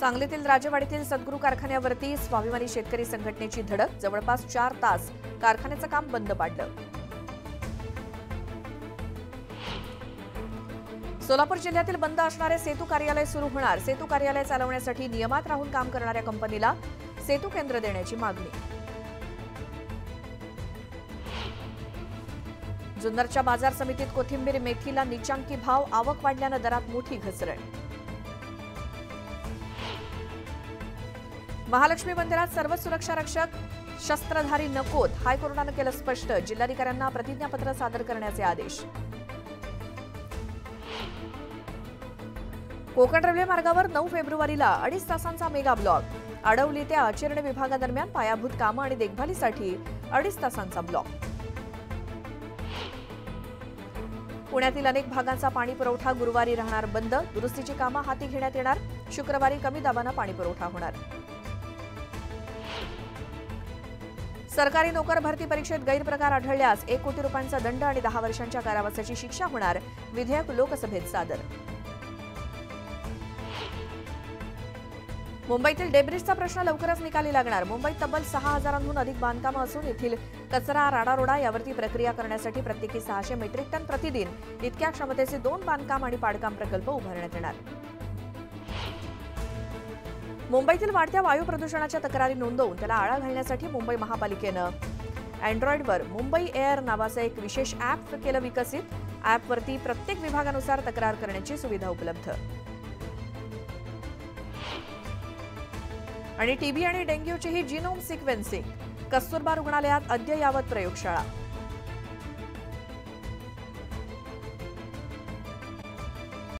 सांगलीतील राजवाडीतील सद्गुरू कारखान्यावरती स्वाभिमानी शेतकरी संघटनेची धडक. जवळपास चार तास कारखान्याचं काम बंद पाडलं. सोलापूर जिल्ह्यातील बंद असणारे सेतू कार्यालय सुरू होणार. सेतू कार्यालय चालवण्यासाठी नियमात राहून काम करणाऱ्या कंपनीला सेतू केंद्र देण्याची मागणी. जुन्नरच्या बाजार समितीत कोथिंबीर मेथीला निचांकी भाव आवक वाढल्यानं दरात मोठी घसरण. महालक्ष्मी मंदिरात सर्व सुरक्षा रक्षक शस्त्रधारी नकोत. हायकोर्टानं केलं स्पष्ट. जिल्हाधिकाऱ्यांना प्रतिज्ञापत्र सादर करण्याचे आदेश. कोकण रेल्वे मार्गावर नऊ फेब्रुवारीला अडीच तासांचा मेगा ब्लॉक. अडवली ते आचरण विभागादरम्यान पायाभूत कामं आणि देखभालीसाठी अडीच तासांचा ब्लॉक. पुण्यातील अनेक भागांचा पाणी पुरवठा गुरुवारी राहणार बंद. दुरुस्तीची कामं हाती घेण्यात येणार. शुक्रवारी कमी दाबानं पाणी पुरवठा होणार. सरकारी नोकर भरती परीक्षेत गैरप्रकार आढळल्यास एक कोटी रुपयांचा दंड आणि दहा वर्षांच्या कारावासाची शिक्षा होणार विधेयक लोकसभेत सादर. मुंबईतील डेब्रिजचा प्रश्न लवकरच निकाली लागणार. मुंबईत तब्बल सहा हजारांहून अधिक बांधकामं असून येथील कचरा राडारोडा यावरती प्रक्रिया करण्यासाठी प्रत्येकी सहाशे मेट्रिक टन प्रतिदिन इतक्या क्षमतेचे दोन बांधकाम आणि पाडकाम प्रकल्प उभारण्यात येणार. मुंबईतील वाढत्या वायू प्रदूषणाच्या तक्रारी नोंदवून त्याला आळा घालण्यासाठी मुंबई महापालिकेनं अँड्रॉइडवर मुंबई एअर नावाचं एक विशेष ॲप केलं विकसित. ॲपवरती प्रत्येक विभागानुसार तक्रार करण्याची सुविधा उपलब्ध. आणि टीबी आणि डेंग्यूची ही जिनोम सिक्वेन्सिंग. कस्तुरबा रुग्णालयात अद्ययावत प्रयोगशाळा.